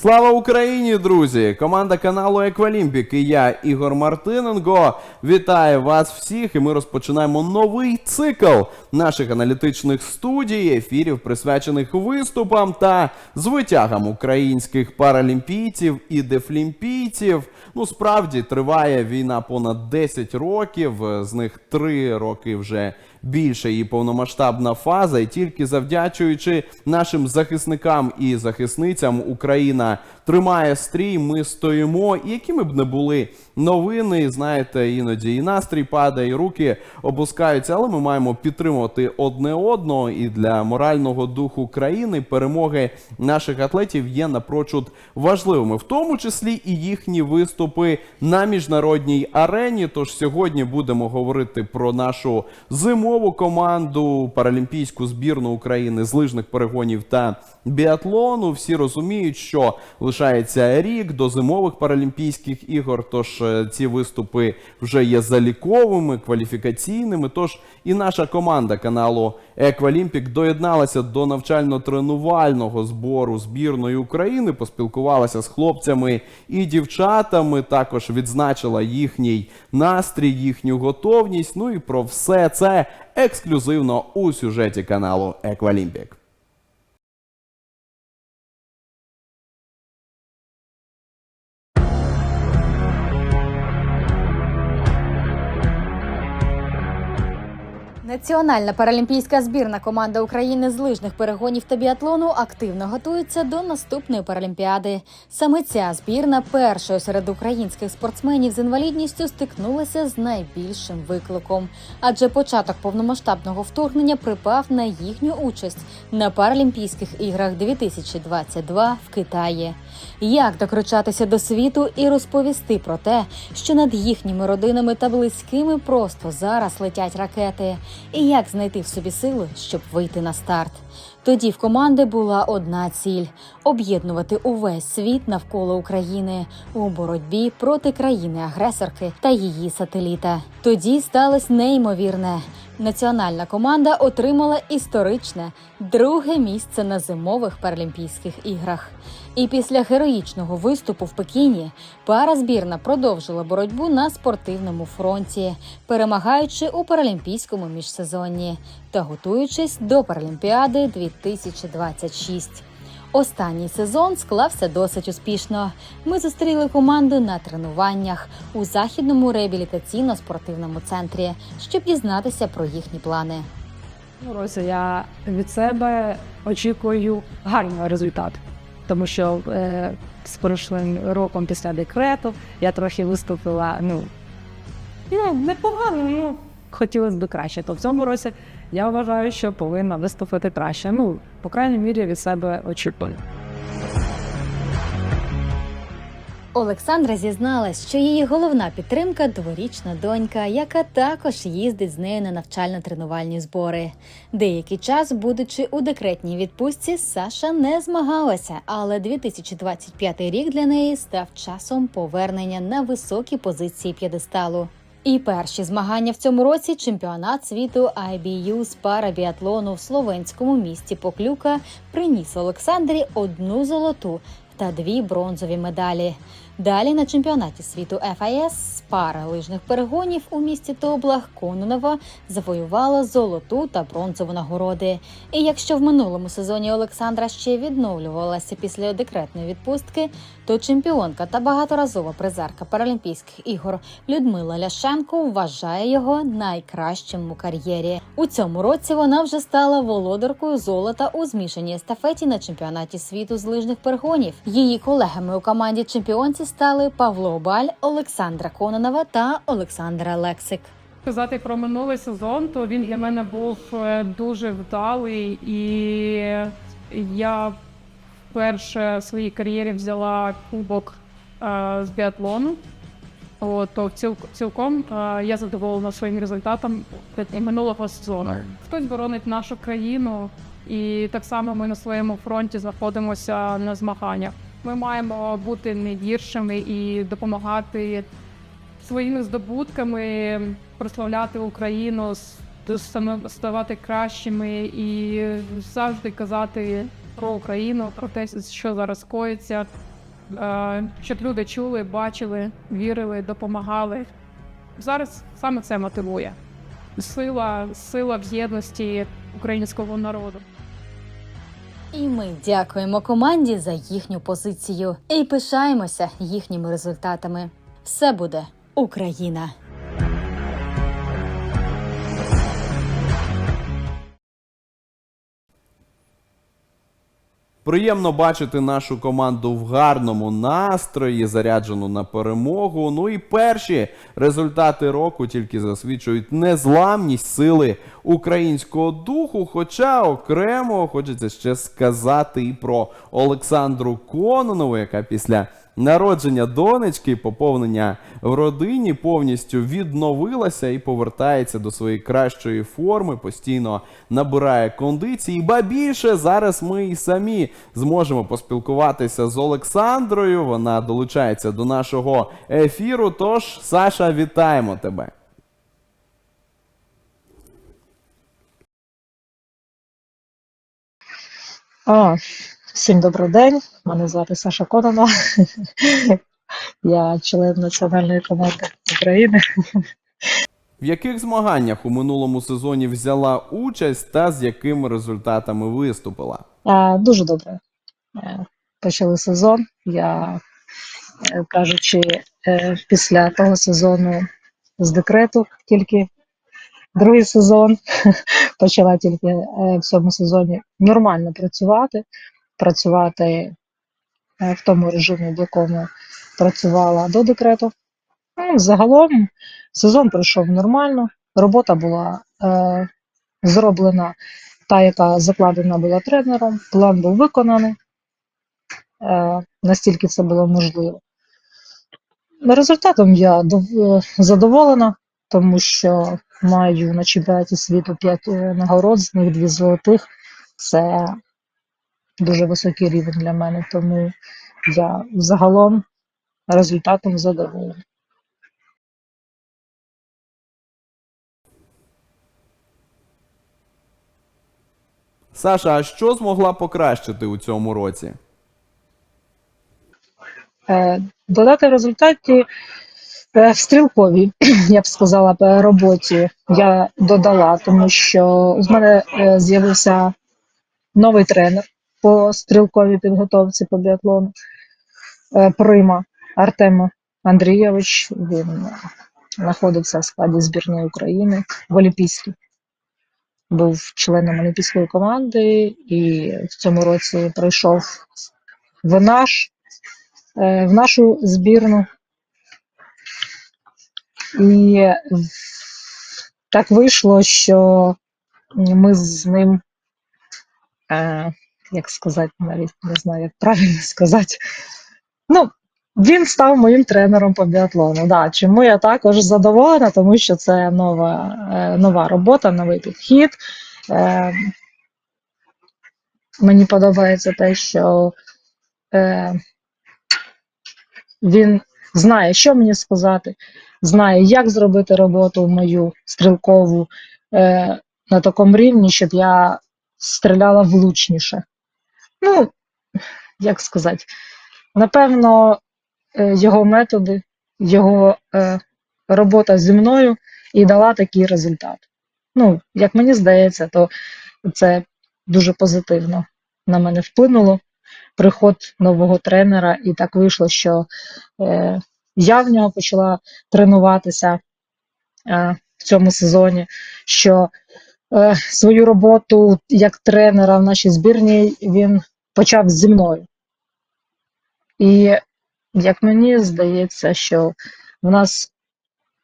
Слава Україні, друзі! Команда каналу Еквалімпік і я, Ігор Мартиненко, вітаю вас всіх. І ми розпочинаємо новий цикл наших аналітичних студій, ефірів, присвячених виступам та звитягам українських паралімпійців і дефлімпійців. Ну, справді триває війна понад 10 років, з них 3 роки вже більше її повномасштабна фаза, і тільки завдячуючи нашим захисникам і захисницям, Україна тримає стрій. Ми стоїмо. І якими б не були новини, знаєте, іноді і настрій падає, і руки опускаються, але ми маємо підтримувати одне одного. І для морального духу країни перемоги наших атлетів є напрочуд важливими, в тому числі і їхні виступи на міжнародній арені. Тож сьогодні будемо говорити про нашу зимову команду паралімпійську збірну України з лижних перегонів та біатлону. Всі розуміють, що лишається рік до зимових паралімпійських ігор. Тож е, ці виступи вже є заліковими, кваліфікаційними. Тож і наша команда каналу Еквалімпік доєдналася до навчально-тренувального збору збірної України, поспілкувалася з хлопцями і дівчатами. Також відзначила їхній настрій, їхню готовність. Ну і про все це ексклюзивно у сюжеті каналу Еквалімпік. Національна паралімпійська збірна команда України з лижних перегонів та біатлону активно готується до наступної паралімпіади. Саме ця збірна першою серед українських спортсменів з інвалідністю стикнулася з найбільшим викликом, адже початок повномасштабного вторгнення припав на їхню участь на Паралімпійських іграх 2022 в Китаї. Як докричатися до світу і розповісти про те, що над їхніми родинами та близькими просто зараз летять ракети, і як знайти в собі сили, щоб вийти на старт. Тоді в команди була одна ціль об'єднувати увесь світ навколо України у боротьбі проти країни-агресорки та її сателіта. Тоді сталося неймовірне. Національна команда отримала історичне друге місце на зимових паралімпійських іграх. І після героїчного виступу в Пекіні пара збірна продовжила боротьбу на спортивному фронті, перемагаючи у паралімпійському міжсезонні та готуючись до Паралімпіади 2026. Останній сезон склався досить успішно. Ми зустріли команду на тренуваннях у західному реабілітаційно-спортивному центрі, щоб дізнатися про їхні плани. Ну, я від себе очікую гарного результату, тому що е, з прошлим роком після декрету я трохи виступила. Ну, ну непогано, ну хотілося б краще. То в цьому році я вважаю, що повинна виступити краще. Ну, по крайній мірі, від себе очікую. Олександра зізналась, що її головна підтримка дворічна донька, яка також їздить з нею на навчально-тренувальні збори. Деякий час, будучи у декретній відпустці, Саша не змагалася, але 2025 рік для неї став часом повернення на високі позиції п'єдесталу. І перші змагання в цьому році чемпіонат світу IBU з парабіатлону в словенському місті Поклюка приніс Олександрі одну золоту та дві бронзові медалі. Далі на чемпіонаті світу з пара лижних перегонів у місті Тоблах Кононова завоювала золоту та бронзову нагороди. І якщо в минулому сезоні Олександра ще відновлювалася після декретної відпустки, то чемпіонка та багаторазова призерка Паралімпійських ігор Людмила Ляшенко вважає його найкращим у кар'єрі. У цьому році вона вже стала володаркою золота у змішаній естафеті на чемпіонаті світу з лижних перегонів. Її колегами у команді чемпіонці стали Павло Баль, Олександра Кононова та Олександра Лексик. Сказати про минулий сезон, то він для мене був е, дуже вдалий, і я вперше в своїй кар'єрі взяла кубок е, з біатлону. О, то ціл, цілком е, я задоволена своїм результатом минулого сезону. Хтось боронить нашу країну, і так само ми на своєму фронті знаходимося на змаганнях. Ми маємо бути не гіршими і допомагати своїми здобутками прославляти Україну, ставати кращими і завжди казати про Україну, про те, що зараз коїться, щоб люди чули, бачили, вірили, допомагали. Зараз саме це мотивує. Сила, сила в єдності українського народу. І ми дякуємо команді за їхню позицію і пишаємося їхніми результатами. Все буде Україна! Приємно бачити нашу команду в гарному настрої, заряджену на перемогу. Ну і перші результати року тільки засвідчують незламність сили українського духу. Хоча окремо хочеться ще сказати і про Олександру Кононову, яка після народження донечки, поповнення в родині повністю відновилася і повертається до своєї кращої форми, постійно набирає кондиції. Ба більше зараз ми і самі зможемо поспілкуватися з Олександрою. Вона долучається до нашого ефіру. Тож, Саша, вітаємо тебе. А, всім добрий день. Мене звати Саша Кононова. Я член національної команди України. В яких змаганнях у минулому сезоні взяла участь та з якими результатами виступила? Дуже добре. Е, Почали сезон. Я, е, кажучи, е, після того сезону з декрету тільки другий сезон почала тільки е, в цьому сезоні нормально працювати, працювати е, в тому режимі, в якому працювала до декрету. Ну, загалом сезон пройшов нормально. Робота була е, зроблена та, яка закладена була тренером. План був виконаний, е, настільки це було можливо. Результатом я е, задоволена, тому що маю на чемпіонаті світу 5 нагород, з них 2 золотих. Це дуже високий рівень для мене, тому я загалом результатом задоволена. Саша, а що змогла покращити у цьому році? Е, Додати в результаті е, в стрілковій, я б сказала, роботі я додала, тому що з мене е, з'явився новий тренер по стрілковій підготовці по біатлону е, Прима Артем Андрійович. Він знаходився в складі збірної України в Олімпійській. Був членом олімпійської команди і в цьому році прийшов в наш е, в нашу збірну. І так вийшло, що ми з ним, е, як сказати, навіть не знаю, як правильно сказати. Ну, він став моїм тренером по біатлону. Да. Чому я також задоволена, тому що це нова, е, нова робота, новий підхід. Е, мені подобається те, що е, він знає, що мені сказати, знає, як зробити роботу мою стрілкову е, на такому рівні, щоб я стріляла влучніше. Ну, як сказати, напевно, е, його методи, його е, робота зі мною і дала такий результат. Ну, як мені здається, то це дуже позитивно на мене вплинуло. Приход нового тренера, і так вийшло, що е, я в нього почала тренуватися в цьому сезоні. Що свою роботу як тренера в нашій збірній він почав зі мною. І як мені здається, що в нас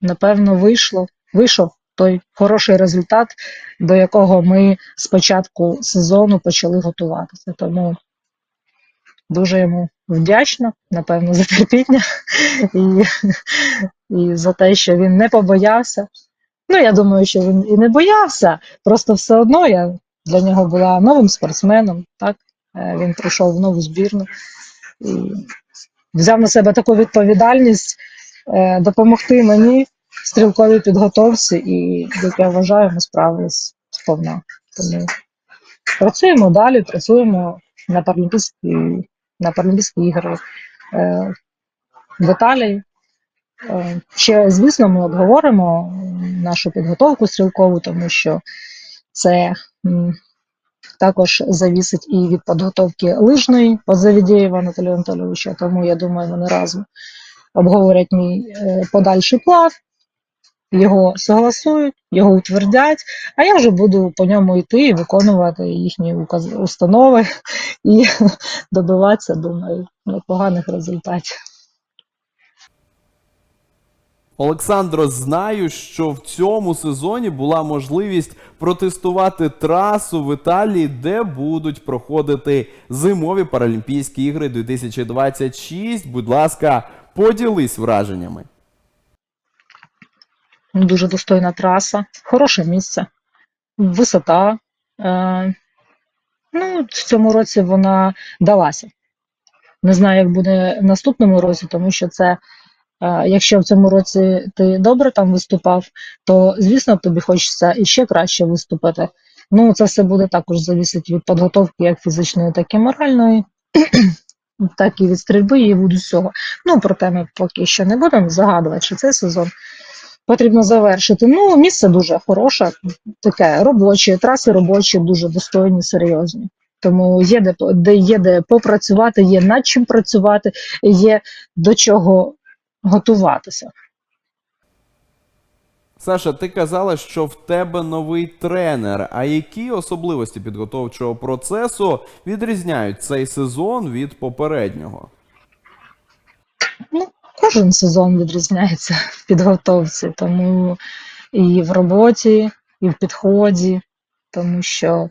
напевно вийшло, вийшов той хороший результат, до якого ми з початку сезону почали готуватися. Тому дуже йому вдячна, напевно, за терпіння і, і за те, що він не побоявся. Ну, я думаю, що він і не боявся, просто все одно я для нього була новим спортсменом. Так? Е, Він прийшов в нову збірну і взяв на себе таку відповідальність е, допомогти мені в стрілковій підготовці, і, як я вважаю, ми справились сповна. Тому працюємо далі, працюємо на Паралімпійські, на Паралімпійські ігри. е, в Італії. Е, Ще, звісно, ми обговоримо нашу підготовку стрілкову, тому що це також завісить і від підготовки лижної по Завідєєва Анатолія Анатолійовича. Тому я думаю, вони разом обговорять мій е, подальший план, його согласують, його утвердять, а я вже буду по ньому йти і виконувати їхні установи і добиватися, думаю, непоганих результатів. Олександро, знаю, що в цьому сезоні була можливість протестувати трасу в Італії, де будуть проходити зимові Паралімпійські ігри 2026. Будь ласка, поділись враженнями. Дуже достойна траса, хороше місце, висота. Е, ну, в цьому році вона далася. Не знаю, як буде в наступному році, тому що це, якщо в цьому році ти добре там виступав, то звісно тобі хочеться іще краще виступити. Ну, це все буде також залежати від підготовки як фізичної, так і моральної, так і від стрільби і від усього. Ну, проте ми поки що не будемо загадувати, що цей сезон потрібно завершити. Ну, місце дуже хороше, таке робоче, траси робочі, дуже достойні, серйозні. Тому є де, де є де попрацювати, є над чим працювати, є до чого готуватися. Саша, ти казала, що в тебе новий тренер. А які особливості підготовчого процесу відрізняють цей сезон від попереднього? Ну, кожен сезон відрізняється в підготовці, тому і в роботі, і в підході, тому що,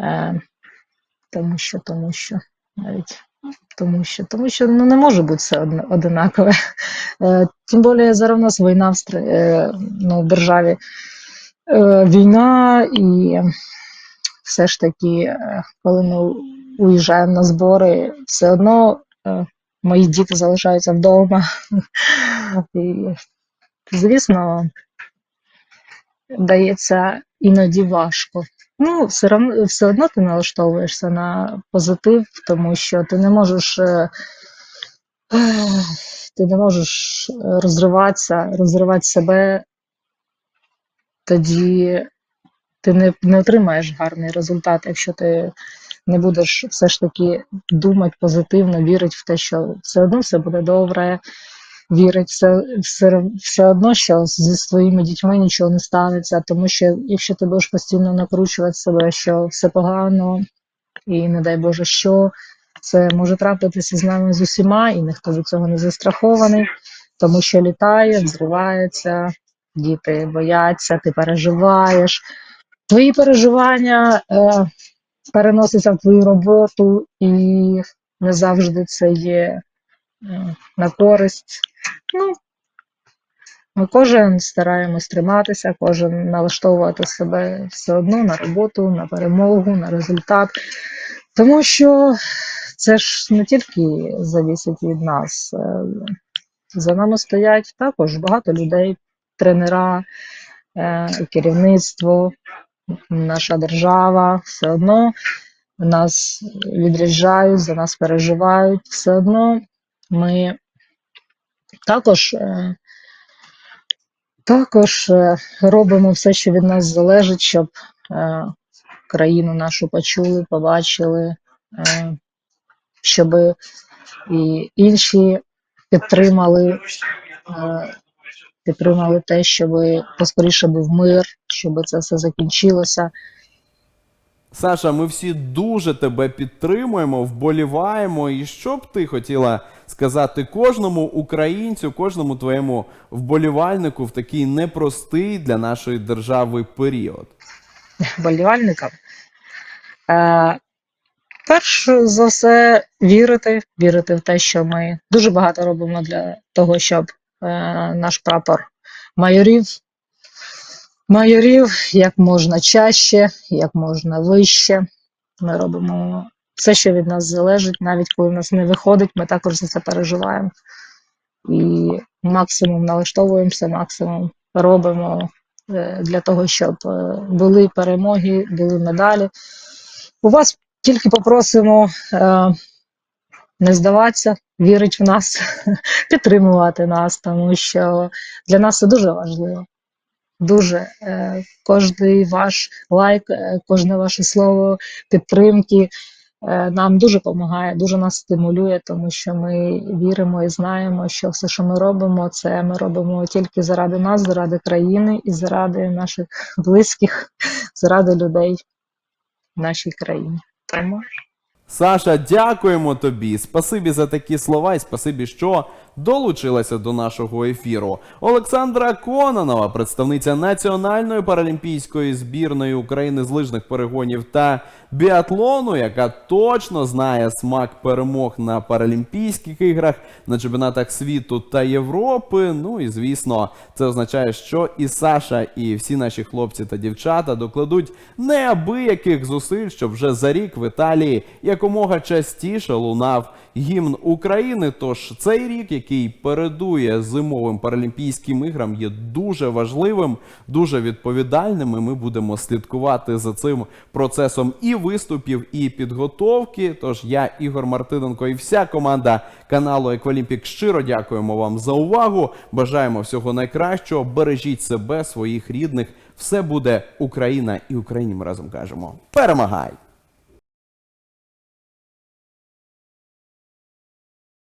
е, тому що, тому що, навіть тому що, тому що ну, не може бути все одинакове. Е, тим більше зараз у нас війна в, е, ну, державі. Е, війна, і все ж таки, коли ми уїжджаємо на збори, все одно мої діти залишаються вдома. І, звісно, дається іноді важко. Ну, все, равно, все одно ти налаштовуєшся на позитив, тому що ти не можеш. ех, Ти не можеш е, розриватися, розривати себе, тоді ти не, не отримаєш гарний результат, якщо ти не будеш все ж таки думати позитивно, вірити в те, що все одно все буде добре, вірити все, все, все одно, що зі своїми дітьми нічого не станеться. Тому що якщо ти будеш постійно накручувати себе, що все погано, і не дай Боже, що це може трапитися з нами з усіма, і ніхто від цього не застрахований, тому що літає, взривається, діти бояться, ти переживаєш. Твої переживання е, переносяться в твою роботу, і не завжди це є на користь. Ну, ми кожен стараємось триматися, кожен налаштовувати себе все одно на роботу, на перемогу, на результат. Тому що це ж не тільки завісить від нас. е, За нами стоять також багато людей, тренера, е, керівництво, наша держава. Все одно нас відряджають, за нас переживають. Все одно ми також, е, також е, робимо все, що від нас залежить, щоб е, країну нашу почули, побачили, щоб і інші підтримали, підтримали те, щоб поскоріше був мир, щоб це все закінчилося. Саша, ми всі дуже тебе підтримуємо, вболіваємо. І що б ти хотіла сказати кожному українцю, кожному твоєму вболівальнику в такий непростий для нашої держави період? вболівальникам. Е, перш за все, вірити, вірити в те, що ми дуже багато робимо для того, щоб е, наш прапор майорів, майорів як можна чаще, як можна вище. Ми робимо все, що від нас залежить, навіть коли в нас не виходить, ми також за це переживаємо. І максимум налаштовуємося, максимум робимо е, для того, щоб е, були перемоги, були медалі. У вас тільки попросимо е, не здаватися, вірить в нас, підтримувати нас, тому що для нас це дуже важливо. Дуже е, кожний ваш лайк, е, кожне ваше слово підтримки е, нам дуже допомагає, дуже нас стимулює, тому що ми віримо і знаємо, що все, що ми робимо, це ми робимо тільки заради нас, заради країни і заради наших близьких, заради людей в нашій країні. Тому Саша, дякуємо тобі. Спасибі за такі слова і спасибі, що долучилася до нашого ефіру. Олександра Кононова, представниця національної паралімпійської збірної України з лижних перегонів та біатлону, яка точно знає смак перемог на Паралімпійських іграх, на чемпіонатах світу та Європи. Ну і звісно, це означає, що і Саша, і всі наші хлопці та дівчата докладуть неабияких зусиль, щоб вже за рік в Італії якомога частіше лунав гімн України. Тож цей рік, який передує зимовим паралімпійським іграм, є дуже важливим, дуже відповідальним. і Ми будемо слідкувати за цим процесом і виступів, і підготовки. Тож я, Ігор Мартиненко, і вся команда каналу Еквалімпік щиро дякуємо вам за увагу. Бажаємо всього найкращого. Бережіть себе, своїх рідних. Все буде Україна і Україні. Ми разом кажемо. Перемагай!